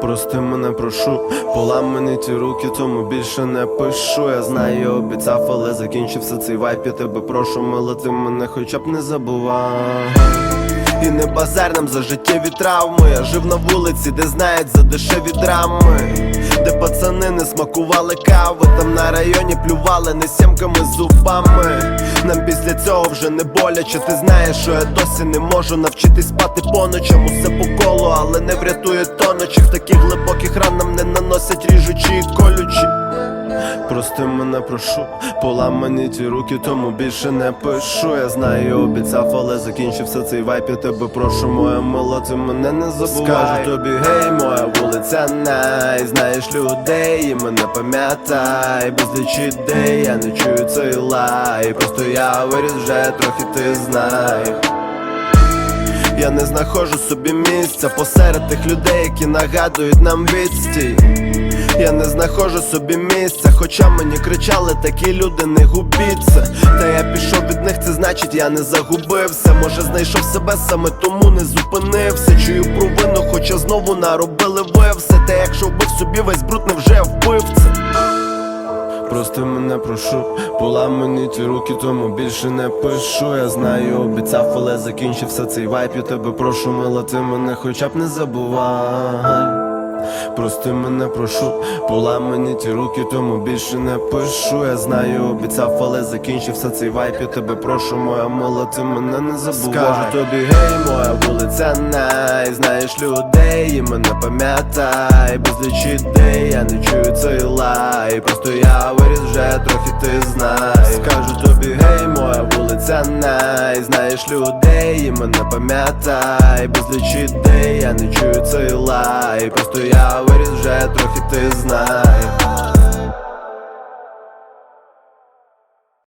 Прости мене, прошу, поламані ті руки, тому більше не пишу. Я знаю, обіцяв, але закінчився цей вайп, я тебе прошу, мила, ти мене хоча б не забувай. І не базар нам за життєві травми. Я жив на вулиці, де знають за дешеві драми. Де пацани не смакували кави, там на районі плювали не сімками зубами. Нам цього вже не боляче. Ти знаєш, що я досі не можу навчитись спати по ночам. Усе по колу, але не врятує тоночих таких глибоких ран нам не наносять ріжучі. Прости мене, прошу, поламані ті руки, тому більше не пишу. Я знаю, обіцяв, але закінчився цей вайп, я тебе прошу, моя мила, ти мене не забувай Скажу тобі, гей, моя вулиця най Знаєш людей, і мене пам'ятай, безліч ідей, я не чую цей лай. Просто я виріс вже трохи ти знаєш. Я не знаходжу собі місця посеред тих людей, які нагадують нам відстій. Я не знаходжу собі місця, хоча мені кричали, такі люди не губіться. Та я пішов від них, це значить я не загубився. Може знайшов себе саме тому не зупинився. Чую провину, хоча знову наробили ви все. Та якщо вбив собі весь бруд, не вже вбивця. Прости мене, прошу, поламані ті руки, тому більше не пишу. Я знаю, обіцяв, але закінчився цей вайп. Я тебе прошу, мила, ти мене хоча б не забувай. Прости мене, прошу, поламані ті руки, тому більше не пишу. Я знаю, обіцяв, але закінчився цей вайп. Я тебе прошу, моя мила, ти мене не забувай Скажу тобі, гей, моя вулиця най Знаєш людей, і мене пам'ятай, безліч ідей, я не чую цей лай. Просто я виріс вже трохи ти знай. Скажу тобі, гей, моя вулиця най Знаєш людей, і мене пам'ятай, безліч ідей, я не чую лай. Просто я виріс вже трохи ти знай.